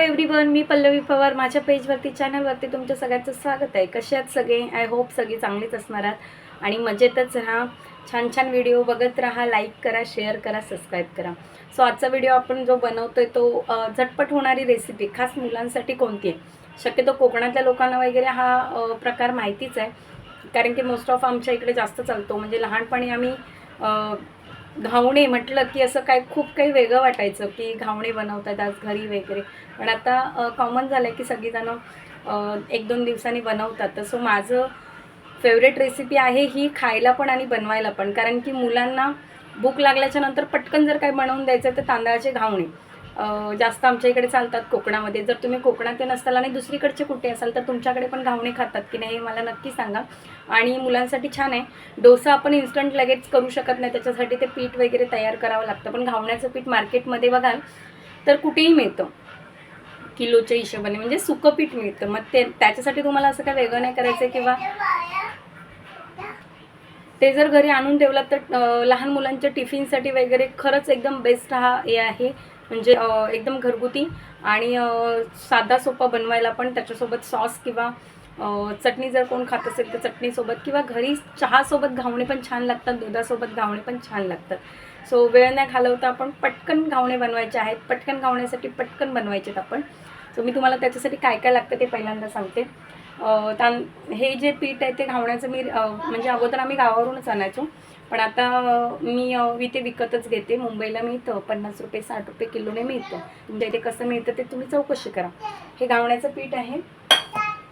Everyone मी पल्लवी पवार. माझ्या पेजवरती चॅनलवरती तुमच्या सगळ्यांचं स्वागत आहे. कसे आहात सगळे? आय होप सगळी चांगलीच असणार आहात. आणि मजेतच राहा. छान छान व्हिडिओ बघत राहा. लाईक करा शेअर करा सबस्क्राईब करा. सो आजचा व्हिडिओ आपण जो बनवतोय तो झटपट होणारी रेसिपी खास मुलांसाठी कोणती आहे? शक्यतो कोकणातल्या लोकांना वगैरे हा प्रकार माहितीच आहे. कारण की मोस्ट ऑफ आमच्या इकडे जास्त चालतो. म्हणजे लहानपणी आम्ही घावणे म्हटलं की असं काय खूप काही वेगळं वाटायचं की घावणे बनवतात आज घरी वगैरे. पण आता कॉमन झालं आहे की सगळीजणं एक दोन दिवसांनी बनवतात. तर सो माझं फेवरेट रेसिपी आहे ही खायला पण आणि बनवायला पण. कारण की मुलांना भूक लागल्याच्या नंतर पटकन जर काय बनवून द्यायचं तर तांदळाचे घावणे. जास्त आमच्या इकडे चालतात कोकणामध्ये. जर तुम्ही कोकणात नसताल आणि दुसरीकडचे कुठे असाल तर तुमच्याकडे पण घावणे खातात की नाही हे मला नक्की सांगा. आणि मुलांसाठी छान आहे. डोसा आपण इन्स्टंट लगेच करू शकत नाही. त्याच्यासाठी ते पीठ वगैरे तयार करावं लागतं. पण घावण्याचं पीठ मार्केटमध्ये बघाल तर कुठेही मिळतं. किलोच्या हिशोबाने. म्हणजे सुकं पीठ मिळतं. मग ते त्याच्यासाठी तुम्हाला असं काय वेगळं नाही करायचं किंवा ते जर घरी आणून ठेवलात तर लहान मुलांच्या टिफिनसाठी वगैरे खरंच एकदम बेस्ट हा हे आहे. म्हणजे एकदम घरगुती आणि साधा सोपा बनवायला पण त्याच्यासोबत सॉस किंवा चटणी जर कोण खात असेल तर चटणीसोबत किंवा घरी चहासोबत घावणे पण छान लागतात दुधासोबत घावणे पण छान लागतात. सो वेळ नाही घालवता आपण पटकन घावणे बनवायचे आहेत. पटकन घावण्यासाठी पटकन बनवायचे आहेत आपण. सो मी तुम्हाला त्याच्यासाठी काय काय लागतं ते पहिल्यांदा सांगते. तां हे जे पीठ आहे ते घावण्याचं मी म्हणजे अगोदर आम्ही गावावरूनच आणायचो. पण आता मी इथे विकतच घेते. मुंबईला मिळतं पन्नास रुपये साठ रुपये किलोने मिळतं. तुमच्या इथे कसं मिळतं ते तुम्ही चौकशी करा. हे घावण्याचं पीठ आहे.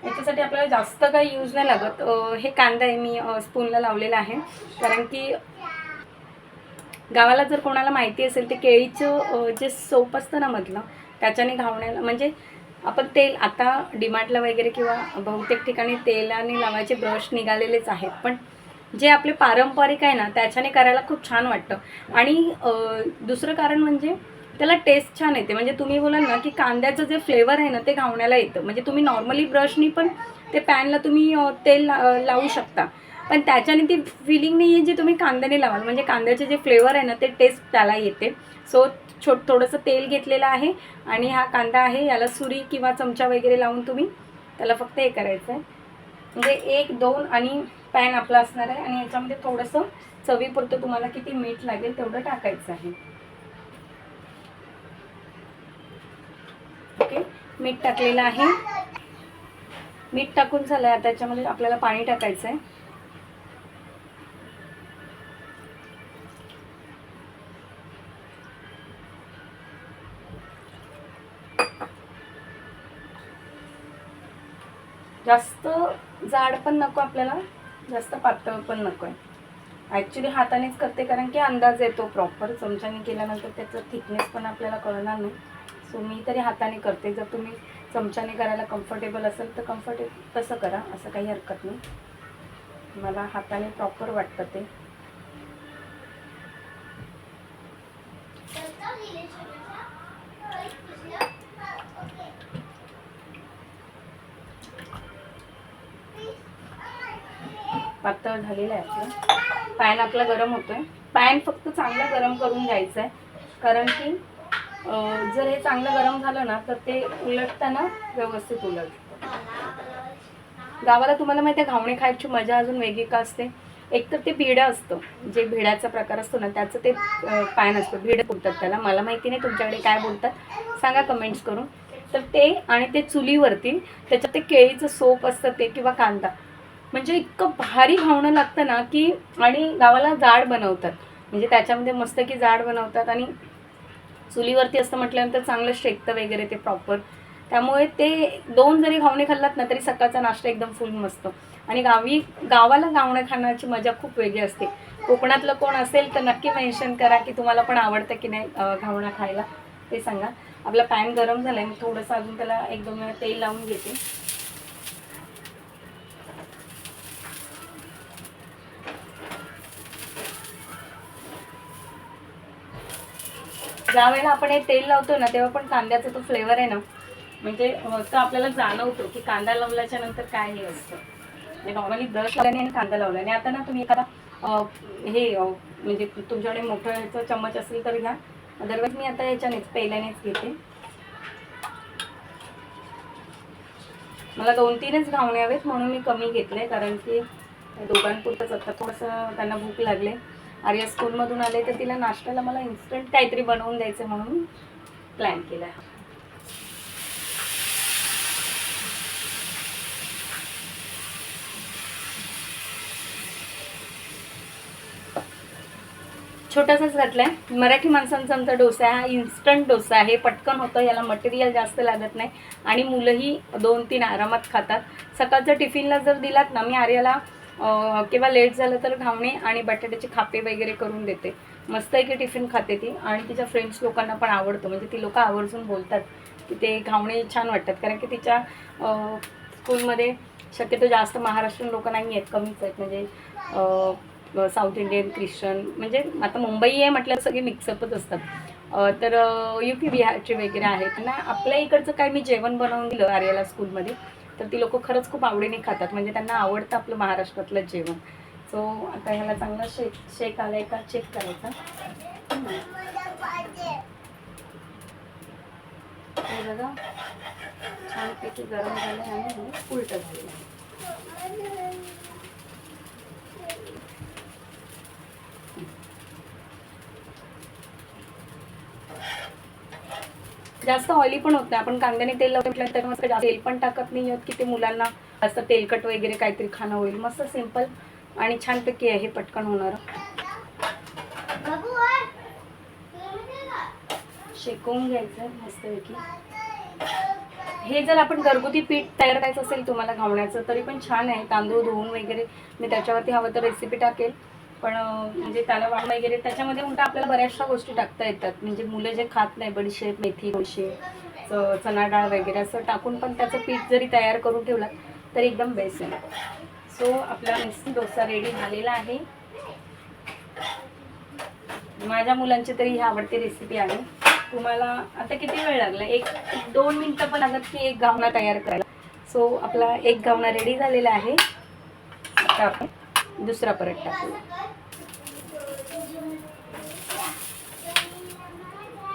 याच्यासाठी आपल्याला जास्त काही यूज नाही लागत. हे कांदा आहे मी स्पूनला लावलेला आहे. कारण की गावाला जर कोणाला माहिती असेल ते केळीचं जे सोप असतं ना मधलं त्याच्याने घावण्याला म्हणजे आपण तेल आता डिमार्टला वगैरे किंवा बहुतेक ठिकाणी तेलाने लावायचे ब्रश निघालेलेच आहेत. पण जे आपले पारंपरिक आहे ना त्याच्याने करायला खूप छान वाटतं. आणि दुसरं कारण म्हणजे त्याला टेस्ट छान येते. म्हणजे तुम्ही बोलाल ना की कांद्याचं जे फ्लेवर आहे ना ते घावण्याला येतं. म्हणजे तुम्ही नॉर्मली ब्रशनी पण ते पॅनला तुम्ही तेल लावू शकता. पण त्याच्याने ती फिलिंग नाही आहे जी तुम्ही कांद्याने लावाल. म्हणजे कांद्याचे जे फ्लेवर आहे ना ते टेस्ट त्याला येते. सो छोट थोडंसं तेल घेतलेलं आहे आणि हा कांदा आहे याला सुरी किंवा चमचा वगैरे लावून तुम्ही त्याला फक्त हे करायचं आहे म्हणजे एक दोन आणि पॅन आपला असणार आहे आणि याच्यामध्ये थोडंसं चवीपुरतं तुम्हाला किती मीठ लागेल तेवढं टाकायचं आहे. ओके मीठ टाकलेलं आहे. मीठ टाकून झालं आहे त्याच्यामध्ये आपल्याला पाणी टाकायचं आहे जास्त जाड पण नको आपल्याला जास्त पातळ पण नको आहे ॲक्च्युली हातानेच करते कारण की अंदाज येतो प्रॉपर चमच्याने केल्यानंतर त्याचं थिकनेस पण आपल्याला कळणार नाही. सो मी तरी हाताने करते. जर तुम्ही चमच्याने करायला कम्फर्टेबल असेल तर कम्फर्टेबल तसं करा. असं काही हरकत नाही. मला हाताने प्रॉपर वाटतं ते. पातळ झालेलं आहे आपलं. पॅन आपला गरम होतोय. पॅन फक्त चांगला गरम करून घ्यायचं आहे कारण की जर हे चांगलं गरम झालं ना तर ते उलटताना व्यवस्थित उलट. गावाला तुम्हाला माहिती आहे घावणे खायची मजा अजून वेगळी का असते? एक तर ते भिडं असतं. जे भिडाचा प्रकार असतो ना त्याचं ते पॅन असतं. भिडं बोलतात त्याला. मला माहिती नाही तुमच्याकडे काय बोलतात. सांगा कमेंट्स करून. तर ते आणि ते चुलीवरती त्याच्यात ते केळीचं सोप असतं ते किंवा कांदा. म्हणजे इतकं भारी घावणं लागतं ना की आणि गावाला जाड बनवतात. म्हणजे त्याच्यामध्ये मस्त की जाड बनवतात आणि चुलीवरती असतं म्हटल्यानंतर चांगलं शेकतं वगैरे ते प्रॉपर त्यामुळे ते दोन जरी घावणे खाल्लात ना तरी सकाळचा नाश्ता एकदम फुल मस्त. आणि गावी गावाला घावणे खाण्याची मजा खूप वेगळी असते. कोकणातलं कोण असेल तर नक्की मेन्शन करा की तुम्हाला पण आवडतं की नाही घावणा खायला. ते सांगा. आपला पॅन गरम झाला आहे मी थोडंसं अजून त्याला एक दोन वेळा तेल लावून घेते. ज्या वेळेला आपण हे तेल लावतो ना तेव्हा पण कांद्याचा तो फ्लेवर आहे ना. म्हणजे तो आपल्याला जाणवतो की कांदा लावल्याच्या नंतर काय हे असतं. नॉर्मली ब्रश लावल्याने आणि कांदा लावल्याने आता ना तुम्ही एखादा हे म्हणजे तुमच्याकडे मोठं ह्याचं चम्मच असेल तर घ्या. अदरवाईज मी आता याच्यानेच पहिल्यानेच घेते. मला दोन तीनच घावणे हवेत म्हणून मी कमी घेतले कारण की दोघांपुरतंच आता थोडंसं त्यांना भूक लागले. आर्या स्कूलमधून आले तर तिला नाश्त्याला मला इन्स्टंट काहीतरी बनवून द्यायचं म्हणून प्लॅन केला आहे छोटासाच घातलाय. मराठी माणसांचा आमचा डोसा हा इन्स्टंट डोसा आहे. पटकन होतं. याला मटेरियल जास्त लागत नाही. आणि मुलंही दोन तीन आरामात खातात. सकाळच्या टिफिनला जर दिलात ना मी आर्याला किंवा लेट झालं तर घावणे आणि बटाट्याचे खापे वगैरे करून देते. मस्त आहे की टिफिन खाते ती. आणि तिच्या फ्रेंड्स लोकांना पण आवडतो. म्हणजे ती लोक आवर्जून बोलतात की ते घावणे छान वाटतात. कारण की तिच्या स्कूलमध्ये शक्यतो जास्त महाराष्ट्रीयन लोक नाही आहेत. कमीच आहेत. म्हणजे साऊथ इंडियन ख्रिश्चन म्हणजे आता मुंबई आहे म्हटलं सगळे मिक्सअपच असतात. तर यू पी बिहारचे वगैरे आहेत. ना आपल्या इकडचं काय मी जेवण बनवून दिलं आर्याला स्कूलमध्ये तर ती लोक खरंच खूप आवडीने खातात. म्हणजे त्यांना आवडतं आपलं महाराष्ट्रातलं जेवण. सो आता ह्याला चांगला शेक शेक आलाय का? चेक करायचा. हे बघा. छानपैकी गरम झालं आणि उलट झालेलं जास्त ऑइली पण होत. नाही आपण कांद्याने तेल लावून म्हटलं तर मस्त जास्त तेल पण टाकत नाही आहोत की ते मुलांना असं तेलकट वगैरे काहीतरी खाणं होईल. मस्त सिंपल आणि छानपैकी आहे पटकन होणार. शेकवून घ्यायचं मस्तपैकी हे जर आपण घरगुती पीठ तयार करायचं असेल तुम्हाला घावण्याचं तरी पण छान आहे. तांदूळ धुवून वगैरे मी त्याच्यावरती हवं तर रेसिपी टाकेल. पण म्हणजे त्याला वाण वगैरे त्याच्यामध्ये उलटा आपल्याला बऱ्याचशा गोष्टी टाकता येतात. म्हणजे मुलं जे खात नाही बडीशेप मेथी बडीशेप चणा डाळ वगैरे असं टाकून पण त्याचं पीठ जरी तयार करून ठेवलं तर एकदम बेस्ट आहे. सो आपला मिस्टी डोसा रेडी झालेला आहे. माझ्या मुलांची तरी ही आवडती रेसिपी आहे. तुम्हाला आता किती वेळ लागला? एक दोन मिनटं पण लागत की एक गावना तयार करायला. सो आपला एक गावना रेडी झालेला आहे. आता आपण दुसरा परत टाकू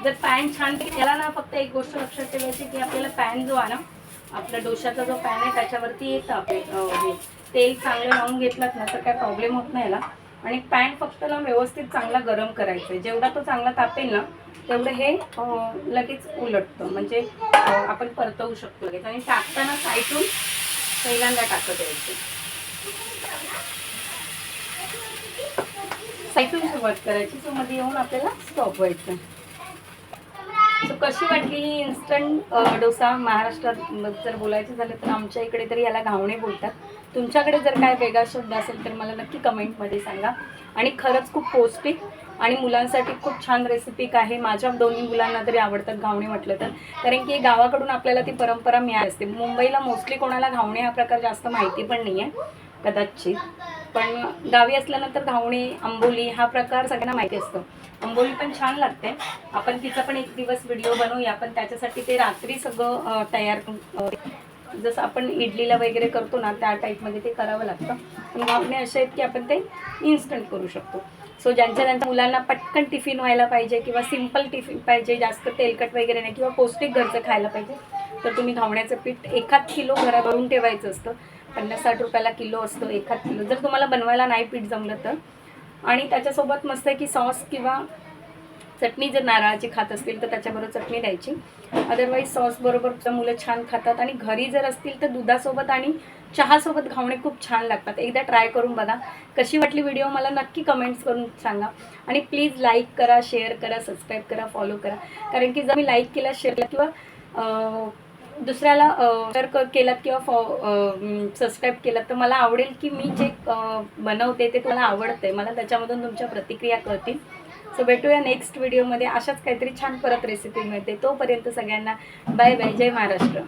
जर पॅन छान त्याला ना फक्त एक गोष्ट लक्षात ठेवायची की आपल्याला पॅन जो आहे ना आपला डोशाचा जो पॅन आहे त्याच्यावरती येतं आपले तेल चांगलं लावून घेतलात ना तर काय प्रॉब्लेम होत नाही याला आणि पॅन फक्त ना व्यवस्थित चांगला गरम करायचा आहे जेवढा तो चांगला तापेल ना तेवढं हे लगेच उलटतं. म्हणजे आपण परतवू शकतो लगेच. आणि टाकताना साईटून पहिल्यांदा टाकत यायचं. साईटून सुरुवात करायची. सो मध्ये येऊन आपल्याला स्टॉप व्हायचं. सो कशी वाटली ही इन्स्टंट डोसा महाराष्ट्रात जर बोलायचं झालं तर आमच्या इकडे तरी याला घावणे बोलतात. तुमच्याकडे जर काय वेगळा शब्द असेल तर मला नक्की कमेंटमध्ये सांगा. आणि खरंच खूप पौष्टिक आणि मुलांसाठी खूप छान रेसिपी आहे. माझ्या दोन्ही मुलांना तरी आवडतात घावणे म्हटलं तर. कारण की गावाकडून आपल्याला ती परंपरा मिळाली असते. मुंबईला मोस्टली कोणाला घावणे हा प्रकार जास्त माहिती पण नाही आहे कदाचित. पण गावी असल्यानंतर घावणे आंबोली हा प्रकार सगळ्यांना माहिती असतो. आंबोली पण छान लागते. आपण तिचा पण एक दिवस व्हिडिओ बनवूया पण त्याच्यासाठी ते रात्री सगळं तयार जसं आपण इडलीला वगैरे करतो ना त्या टाईपमध्ये ते करावं लागतं. पण घावणे असे आहेत की आपण ते इन्स्टंट करू शकतो. सो ज्यांच्या त्यांच्या मुलांना पटकन टिफिन व्हायला पाहिजे किंवा सिंपल टिफिन पाहिजे जास्त तेलकट वगैरे नाही किंवा पौष्टिक घरचं खायला पाहिजे तर तुम्ही घावण्याचं पीठ एखाद किलो घरात भरून ठेवायचं असतं. पन्नास साठ रुपयाला किलो असतो एखाद किलो. जर तुम्हाला बनवायला नाही पीठ जमलं तर. आणि त्याच्यासोबत मस्त आहे की सॉस किंवा चटणी जर नारळाची खात असतील तर त्याच्याबरोबर चटणी द्यायची. अदरवाईज सॉस बरोबर मुलं छान खातात आणि घरी जर असतील तर दुधासोबत आणि चहासोबत घावणे खूप छान लागतात. एकदा ट्राय करून बघा. कशी वाटली व्हिडिओ मला नक्की कमेंट्स करून सांगा. आणि प्लीज लाईक करा शेअर करा सबस्क्राईब करा फॉलो करा. कारण की जर मी लाईक केला शेअर केला किंवा दुसऱ्याला शेअर केलात किंवा फॉ सबस्क्राईब केलात तर मला आवडेल की मी जे बनवते ते तुम्हाला आवडतंय. मला त्याच्यामधून तुमच्या प्रतिक्रिया कळतील. सो भेटूया नेक्स्ट व्हिडिओमध्ये अशाच काहीतरी छान परत रेसिपी मिळते. तोपर्यंत सगळ्यांना बाय बाय जय महाराष्ट्र.